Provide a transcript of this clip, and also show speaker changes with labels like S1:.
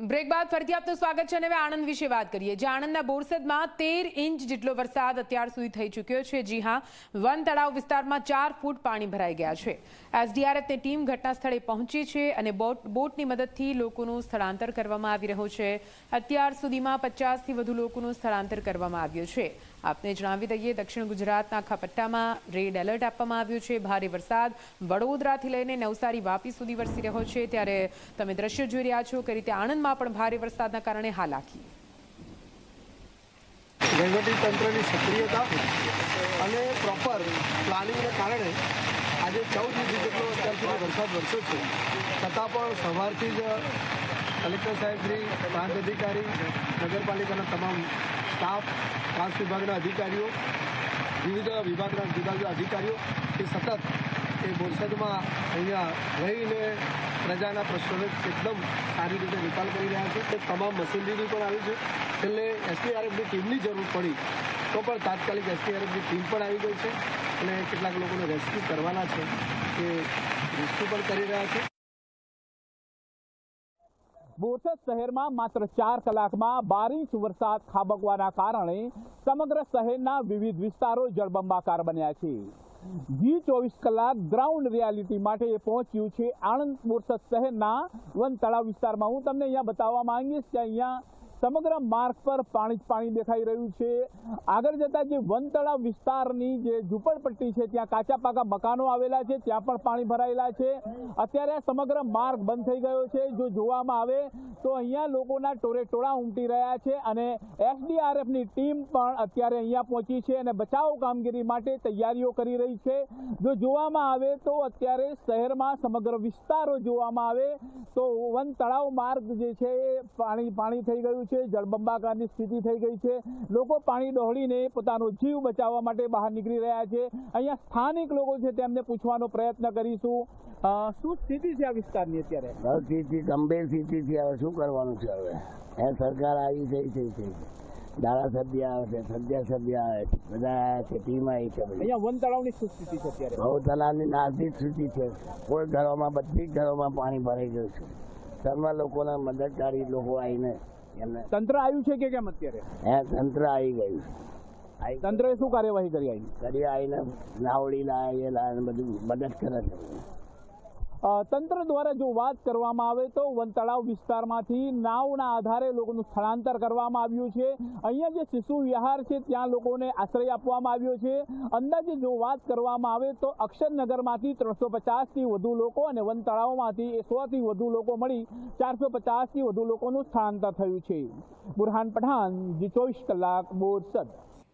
S1: Break બાદ ફરીથી આપનું સ્વાગત છે અને હવે આણંદ વિશે વાત કરીએ. જે આણંદના બોરસદમાં તેર ઇંચ જેટલો વરસાદ અત્યાર સુધી થઈ ચૂક્યો છે. જી હા, વન તળાવ વિસ્તારમાં ચાર ફૂટ પાણી ભરાઈ ગયા છે. એસડીઆરએફની ટીમ ઘટના સ્થળે પહોંચી છે અને બોટ, બોટની મદદથી લોકોનું સ્થળાંતર કરવામાં આવી રહ્યું છે. અત્યાર સુધીમાં પચાસથી વધુ લોકોનું સ્થળાંતર કરવામાં આવ્યું છે. આપને જણાવી દઈએ, દક્ષિણ ગુજરાતના ખાપટ્ટામાં રેડ એલર્ટ આપવામાં આવ્યું છે. ભારે વરસાદ વડોદરાથી લઈને નવસારી વાપી સુધી વરસી રહ્યો છે. ત્યારે તમે દ્રશ્યો જોઈ રહ્યા છો કે રીતે આણંદમાં પણ ભારે વરસાદના કારણે હાલાકી.
S2: તંત્રની સક્રિયતા અને પ્રોપર પ્લાનિંગને કારણે આજે ચૌદ ઇંચ જેટલો અત્યાર સુધી વરસાદ વરસ્યો છે. છતાં પણ સવારથી જ કલેક્ટર સાહેબશ્રી, પ્રાંત અધિકારી, નગરપાલિકાના તમામ સ્ટાફ પ્રાંત વિભાગના અધિકારીઓ, વિવિધ વિભાગના જુદા જુદા અધિકારીઓ એ સતત એ બોરસદમાં અહીંયા રહીને પ્રજાના પ્રશ્નોને એકદમ સારી રીતે નિકાલ કરી રહ્યા છે. તમામ મશીનરી પણ આવી છે. છેલ્લે એસડીઆરએફની ટીમની જરૂર પડી તો પણ તાત્કાલિક એસડીઆરએફની ટીમ પણ આવી ગઈ છે અને કેટલાક લોકોને રેસ્ક્યુ કરવાના છે કે રેસ્ક્યુ પણ કરી રહ્યા છે.
S3: બોરસદ શહેરમાં માત્ર ચાર કલાકમાં બાર ઇંચ વરસાદ ખાબકવાના કારણે સમગ્ર શહેરના વિવિધ વિસ્તારો જળબંબાકાર બન્યા છે. જી ચોવીસ કલાક ગ્રાઉન્ડ રિયાલિટી માટે પહોંચ્યું છે. આણંદ બોરસદ શહેરના વન તળાવ વિસ્તારમાં. હું તમને અહીંયા બતાવવા માંગીશ કે અહીંયા સમગ્ર માર્ગ પર પાણી જ પાણી દેખાઈ રહ્યું છે. આગળ જતા જે વન તળાવ વિસ્તારની જે ઝૂંપડપટ્ટી છે, ત્યાં કાચા પાકા મકાનો આવેલા છે, ત્યાં પણ પાણી ભરાયેલા છે. અત્યારે સમગ્ર માર્ગ બંધ થઈ ગયો છે. જો જોવામાં આવે તો અહીંયા લોકોના ટોળે ટોળા ઉમટી રહ્યા છે અને એસડીઆરએફની ટીમ પણ અત્યારે અહીંયા પહોંચી છે અને બચાવ કામગીરી માટે તૈયારીઓ કરી રહી છે. જો જોવામાં આવે તો અત્યારે શહેરમાં સમગ્ર વિસ્તારો જોવામાં આવે તો વન તળાવ માર્ગ જે છે એ પાણી પાણી થઈ ગયું છે. જળબંબાકારની સ્થિતિ થઈ ગઈ છે. લોકો પાણી ડહોળીને પોતાનો જીવ બચાવવા માટે બહાર નીકળી રહ્યા છે. અહીંયા સ્થાનિક લોકો છે તેમને પૂછવાનો પ્રયત્ન કરીશું. શું સ્થિતિ છે આ વિસ્તારની અત્યારે?
S4: સ્થિતિ ગંભીર સ્થિતિ છે. હવે શું કરવાનું છે હવે? એ સરકાર આવી છે છે છે. ધારાસભ્ય આવે છે સભ્ય સભ્ય આવે છે. બધા આવ્યા છે ટીમ આવી છે
S3: અહીંયા વન તળાવની શું સ્થિતિ છે અત્યારે?
S4: બહુ તળાવની નાસી સ્થિતિ છે. કોઈ ઘરોમાં બધી જ ઘરોમાં પાણી ભરાઈ ગયું છે. સર્વ લોકોના મદદકારી લોકો આવીને એમને.
S3: તંત્ર આવ્યું છે કે કેમ અત્યારે?
S4: હે તંત્ર આવી ગયું.
S3: તંત્રએ શું કાર્યવાહી કરી આવી
S4: કરી આવીને નાવડી લાવે એ લાવે બધું મદદ કરે છે.
S3: તંત્ર દ્વારા જો વાત કરવામાં આવે તો વન તળાવ વિસ્તારમાંથી નાવના આધારે લોકોનું સ્થળાંતર કરવામાં આવ્યું છે. અહીંયા જે શિશુ વિહાર છે, ત્યાં લોકોને આશ્રય આપવામાં આવ્યો છે. અંદાજે જો વાત કરવામાં આવે તો અક્ષરનગરમાંથી ત્રણસો પચાસથી વધુ લોકો અને વન તળાવમાંથી સોથી વધુ લોકો મળી ચારસો પચાસથી વધુ લોકોનું સ્થળાંતર થયું છે. બુરહાન પઠાણ, જી ચોવીસ કલાક, બોરસદ.